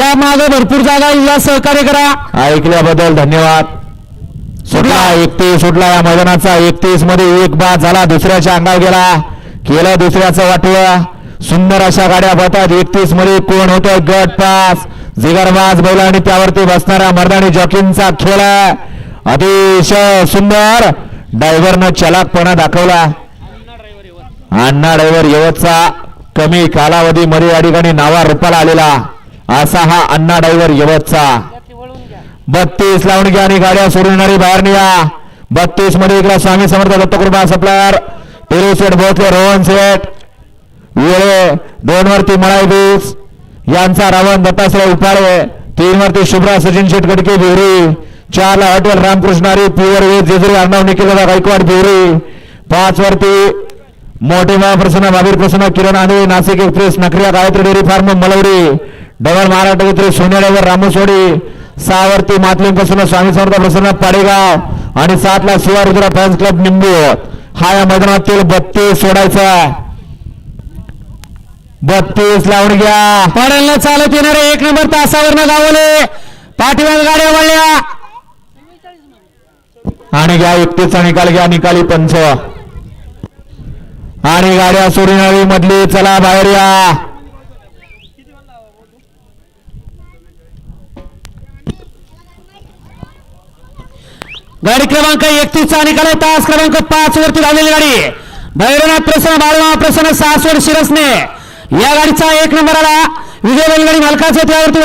त्या मागे भरपूर जागा या सहकार्य करा. ऐकल्याबद्दल धन्यवाद. सुटला एकतीस सुटला या मैदानाचा. एकतीसमध्ये एक बाद झाला. दुसऱ्याच्या अंगावर गेला. केलं दुसऱ्याचं वाटलं. सुंदर अशा गाड्या पळतात. एकतीसमध्ये कोण होतोय? गट पास. जिगरबाज बैल आणि त्यावरती बसणाऱ्या मर्दानी जॉकींचा खेळ. अतिशय सुंदर. ड्रायव्हरनं चलाकपणा दाखवला. अण्णा ड्रायव्हर यवतचा कमी कालावधीमध्ये या ठिकाणी नावा रुपाला आलेला. असा हा अण्णा ड्रायव्हर यवतचा. बत्तीस लावून घ्या आणि गाड्या सोडून येणारी बाहेर निघा. बत्तीसमध्ये इकडे स्वामी समर्थ दत्तकृपा सप्लायर. पेरू सेट भोसले रोहन सेट. वेळे दोन वरती मळाई बीस यांचा रावण दत्ताश्रय उपाळे तीन वरती शुभ्रा सचिन शेट गडके बिवरी चार ला हॉटेल रामकृष्णारी प्युअर वेज जेजुरी अर्णव निखिल गायकवाड बिवरी पाच वरती मोठे महाप्रसन्न महावीर प्रसन्न किरण आंधळे नाशिक एक्सप्रेस नकरिया गायत्री डेअरी फार्म मलवरी. डबल महाराष्ट्र विक्री सोन्याड्यावर रामोसोडी सहा वरती मातलिंग प्रसन्न स्वामी समर्थ प्रसन्न पाडेगाव आणि सात ला शिवा रुद्रा फॅन्स क्लब निंबू. हा या मैदानातील बत्तीस सोडायचा. बत्तीस लावून घ्या. पडेल चालत येणारे एक नंबर तासावर गावले. पाठीमाग गाड्या वळल्या. आणि घ्या एकतीसचा निकाल घ्या निकाली पंच. आणि गाड्या सोडणारी मधली चला बाहेर या. गाडी क्रमांक एकतीस चा निकाल आहे तास क्रमांक पाच वरती झालेली गाडी. भैरवनाथ प्रसन्न बाळूनाथ प्रसन्न सासवड शिरसने. या गाडीचा एक नंबर आला. विजय बैलगाडी मालकाचे त्यावरती